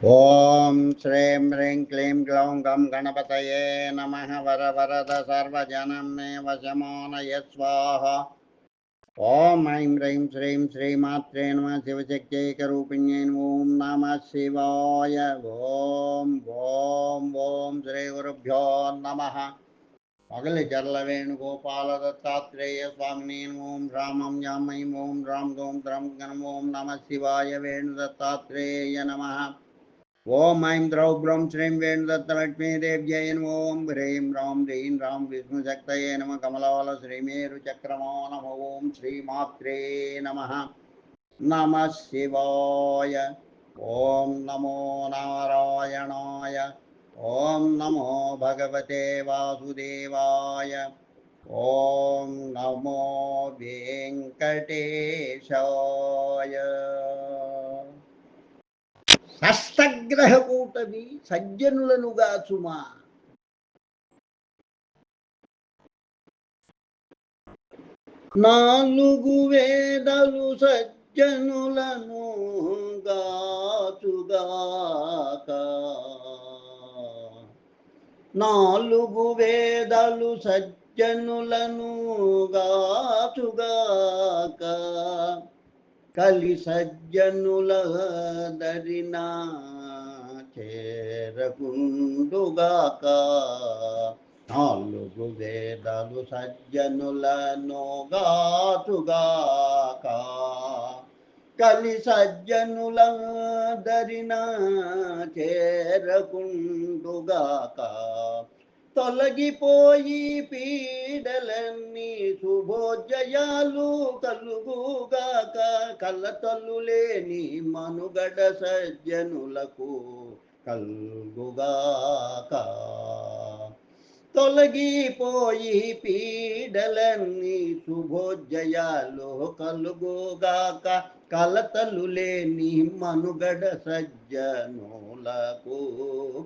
ఓం శ్రీం హ్రీం క్లీం గ్లౌం గం గణపతయే నమ వర వరద సర్వజనం మే వశమానయ స్వాహ ఓం ఐం హ్రీం శ్రీం శ్రీమాత్రే నమ శివశక్తైకరూపిణ్యై ఓం నమ శివాయ ఓం ఓం ఓం శ్రీ గురుభ్యో నమ మొగలి చర్ల వేణుగోపాల దత్తాత్రేయ స్వామిని ఓం రామం యామై ఓం రామ్ దోం ద్రం గణం ఓం ఓం ఐం ద్రౌ బ్రౌం శ్రీం వేణుదత్తలక్ష్మీదేవ్యై ఓం హ్రీం రాం హ్రీం రాం విష్ణుశక్తయే నమ కమలవల శ్రీమేరు చక్రమో నమ ఓం శ్రీమాత్రే నమ నమ శివాయ ఓం నమో నారాయణాయ ఓం నమో భగవతే వాసుదేవాయ ఓం నమో వెంకటేశాయ షష్టగ్రహ కూటమి సజ్జనులను గాచుమా నాలుగు వేదలు సజ్జనులను గాచుగాక నాలుగు వేదలు సజ్జనులను గాచుగాక కలి సజ్జనుల దరినా చేరకుండుగాక. నాలుగు వేదలు సజ్జనులను గాతుగాక. కలి సజ్జనుల దరినా చేరకుండుగాక. తొలగిపోయి పీ పీడలన్నీ శుభోజయాలు కలుగుగాక కలతలు లేని మనుగడ సజ్జనులకు కలుగుగాక. తొలగిపోయి పీడలన్నీ శుభోజయాలు కలుగుగాక కలతలు లేని మనుగడ సజ్జనులకు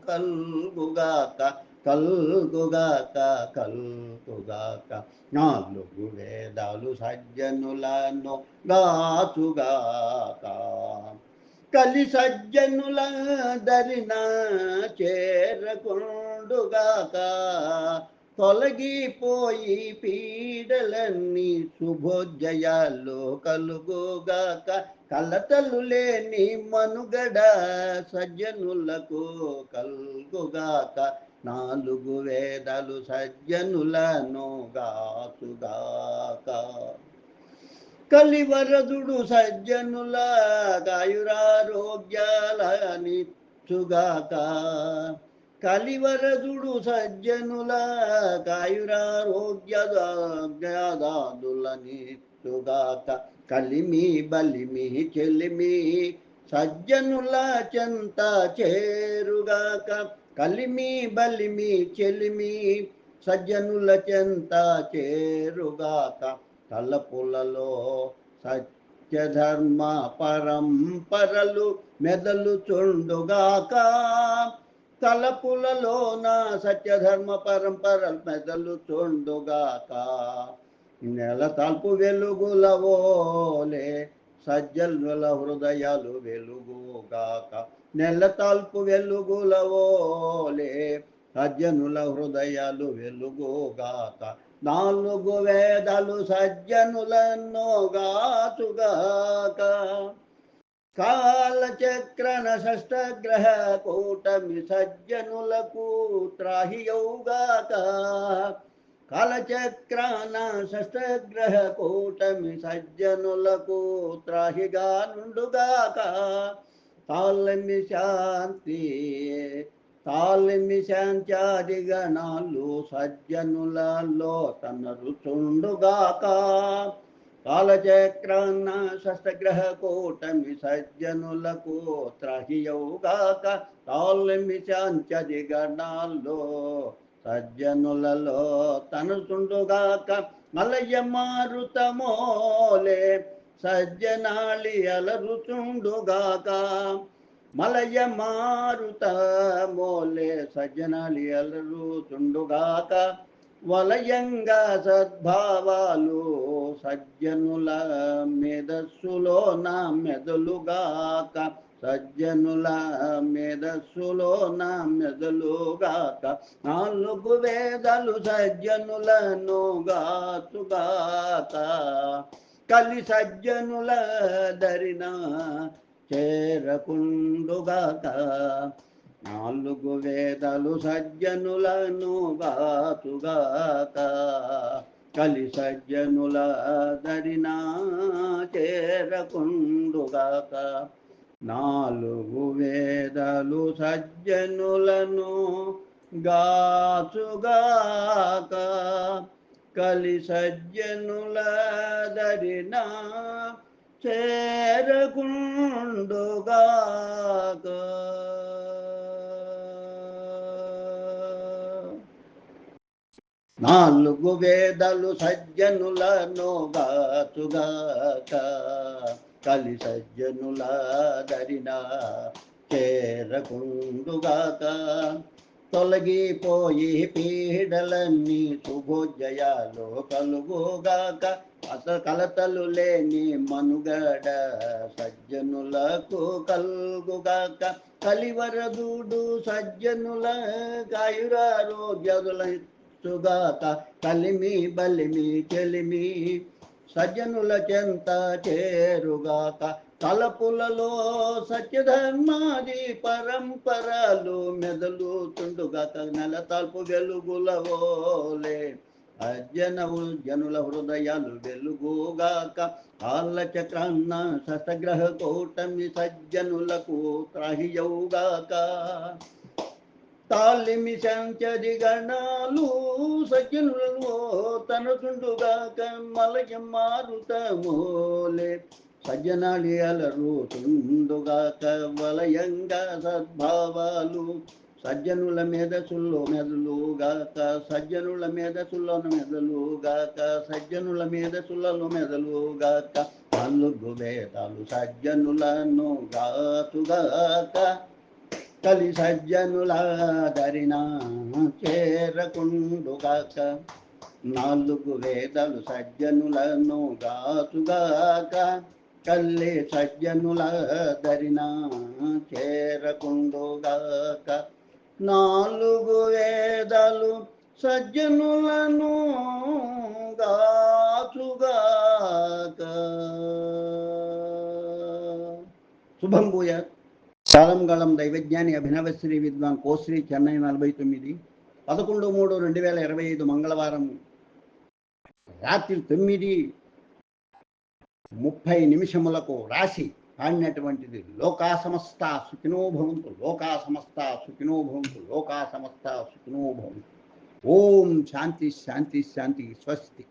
కలుగుగాక. కల్గుగాక కల్గుగాక నాలుగు వేదాలు సజ్జనులను గాచుగాక. కలి సజ్జనుల దరిన చేరకుండుగాక. తొలగిపోయి పీడలన్నీ శుభోజయాలు కలుగుగాక. కలతలు లేని మనుగడ సజ్జనులకు కలుగుగాక. నాలుగు వేదలు సజ్జనులను గాచుగాక కలివరదుడు సజ్జనుల గాయురారోగ్యాలనిచ్చుగాక. కలివరదుడు సజ్జనుల గాయురారోగ్యదాదులనిచ్చుగాక. కలిమి బలిమి చెలిమి సజ్జనుల చెంత చేరుగాక. కలిమి బలిమి చెలిమి సజ్జనుల చెంత చేరుగాక తలపులలో సత్యధర్మ పరంపరలు మెదలు చుండుగాక తలపులలో నా సత్యధర్మ పరంపరలు మెదలు చుండుగాక నెల తలుపు వెలుగులవోలే సజ్జనుల హృదయాలు వెలుగుగాక నెల తల్పు వెలుగులవోలే సజ్జనుల హృదయాలు వెలుగుగాక నాలుగు వేదాలు సజ్జనులను గాచుగాక. కాలచక్రన షష్టగ్రహ కూటమి సజ్జనులకు త్రాహియౌగాక కాలచక్రాన షష్టగ్రహ కూటమి సజ్జనులకు త్రాహిగా నుండుగాక తాళమి శాంతి తాళమి శాంత్యాది గణాలు సజ్జనులలో తనరుచుండుగాక కాలచక్రాన్న షష్టగ్రహ కూటమి సజ్జనులకు త్రహియవుగాక తాళమి శాంత్యది గణాల్లో సజ్జనులలో తనుచుండుగాక మలయ మారుతమోలే. సజ్జనాళి అలరుచుండుగాక మలయ మారుతమోలే. సజ్జనాళి అలరుచుండుగాక వలయంగా సద్భావాలు సజ్జనుల మెదస్సులో నా మెదలుగాక సజ్జనుల మేధస్సులో నా మెదలుగాక నాలుగు వేదలు సజ్జనులను గాతుగాక. కలి సజ్జనుల దరిన చేరకుండుగాక నాలుగు వేదలు సజ్జనులను గాతుగాక. కలి సజ్జనుల దరిన చేరకుండుగాక నాలుగు వేదలు సజ్జనులను గాచుగాక కలి సజ్జనుల దరిన చేరకుండుగాక. నాలుగు వేదలు సజ్జనులను గాచుగాక కలి సజ్జనులాదరిన చేరకుండుగాక. తొలగిపోయి పీడలన్నీ శుభోజయాలు కలుగుగాక అస కలతలు లేని మనుగడ సజ్జనులకు కలుగుగాక. కలివరదుడు సజ్జనుల కాయురారోగ్యదుల చుగాక కలిమి బలిమి చెలిమి సజ్జనుల చెంత చేరుగాక తలపులలో సత్యధర్మాది పరంపరలు మెదలుతుండుగాక నెల తలుపు వెలుగులవోలే అజ్జనవు జనుల హృదయాలు వెలుగుగాక ఆళ్ళ చక్రాన్న శతగ్రహ కూటమి సజ్జనులకు త్రాహియవుగాక. తాలిమి సంచది గణాలు సజ్జనులలో తనతుండుగాక మలయ మారుతమోలే సజ్జనాలి అలరుతుండుగాక వలయంగా సద్భావాలు. సజ్జనుల మేధసుల్లో మెదలుగాక సజ్జనుల మేధసుల్లోను మెదలుగాక సజ్జనుల మేధసులలో మెదలుగాక నాలుగు వేదాలు సజ్జనులను గాతుగాక. తలి సజ్జనులాదరిన చేరకుండుగాక. నాలుగు వేదలు సజ్జనులను గాతుగాక కల్లి సజ్జనులాదరిన చేరకుండుగాక. నాలుగు వేదలు సజ్జనులను గాచుగాక. శుభం భూయాత్. సాలంగాళం దైవజ్ఞాని అభినవశ్రీ విద్వాన్ కోశ్రీ చెన్నై నలభై తొమ్మిది పదకొండు మూడు రెండు వేల ఇరవై ఐదు మంగళవారం రాత్రి తొమ్మిది ముప్పై నిమిషములకు రాసి పాడినటువంటిది లోకా సమస్త సుఖినో భవంతు లోకా సమస్త సుఖినోభవంతు లోకా సమస్త సుఖినో భవంతు. ఓం శాంతి శాంతి శాంతి స్వస్తి.